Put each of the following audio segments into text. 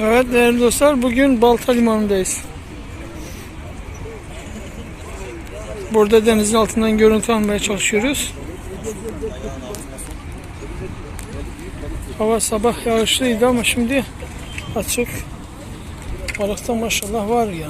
Evet değerli dostlar bugün Balta Limanı'ndayız. Burada denizin altından görüntü almaya çalışıyoruz. Hava sabah yağışlıydı ama şimdi açık. Balıkta maşallah var ya.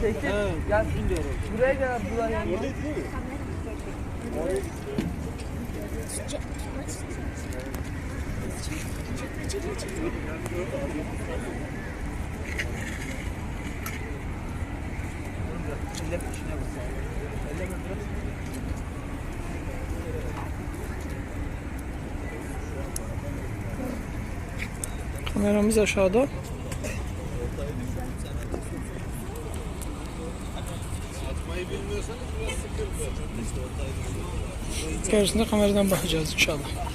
Çekil. Gel. Buraya gel Abdullah yanına. Kameramız aşağıda. Gerisinde kameradan bakacağız inşallah.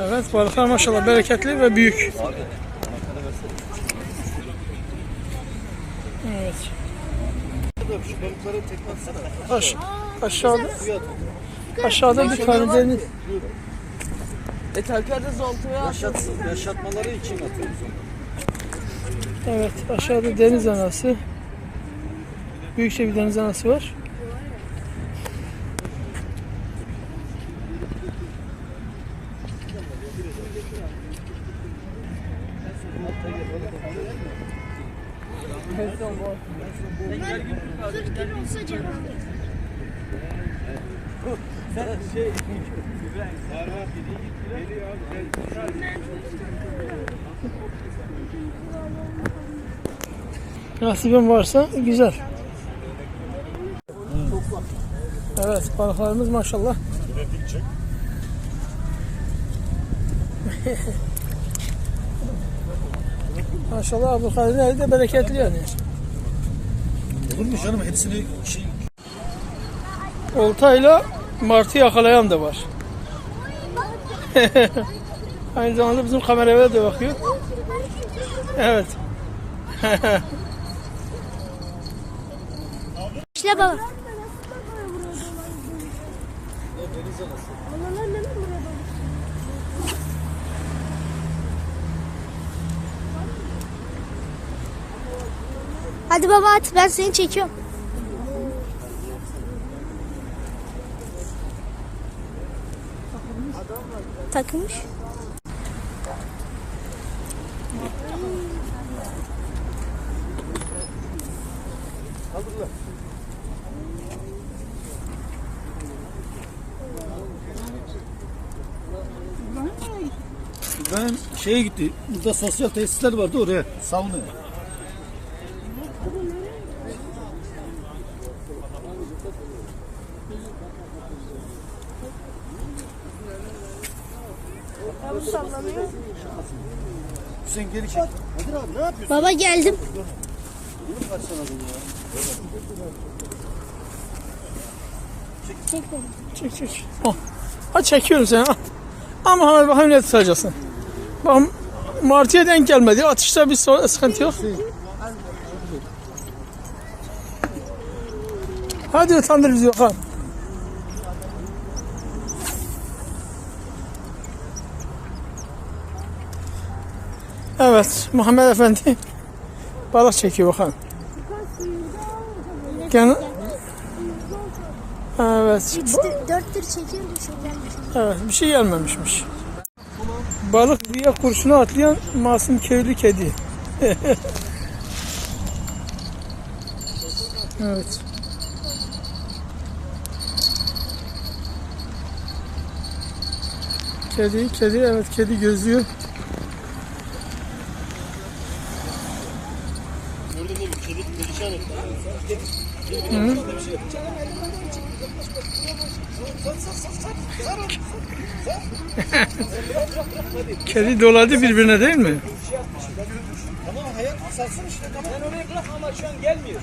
Evet balıklar maşallah bereketli ve büyük. Evet. Aş aşağıda aşağıda bir tane deniz. E tekerde zoltaya Yaşat, yaşatmaları için atıyoruz onu. Evet aşağıda deniz anası. Büyükçe bir deniz anası var. Nasibim varsa güzel. Evet balıklarımız maşallah. maşallah Abdülkadir'in eli de bereketli yani. Olur mu canım hepsini şey Oltayla martı yakalayan da var. Aynı zamanda bizim kameraya da bakıyor. Evet. İşte baba. Hadi baba at ben seni çekiyorum. Takılmış. İbrahim şeye gitti. Burada sosyal tesisler vardı oraya. Saunaya. Çek. Baba geldim. Çek baba. Çek çek. Al. Ha çekiyorum seni. al. Ama hadi bakayım ne tutacaksın. Bak martıya denk gelmedi. Atışta bir sıkıntı yok. Hadi utandır bizi bakalım. Evet, Muhammed Efendi balık çekiyor bakalım. Gene... Evet, Üçte, dörttür çekiyorum da çok gelmiş. Evet, bir şey gelmemişmiş. Balık diye kurşuna atlayan masum köylü kedi. evet. Kedi, kedi, evet kedi gözlüyor. Hı. Kedi doladı birbirine değil mi? Tamam hayat salsın işte tamam. Ben oraya bırak ama şu an gelmiyor.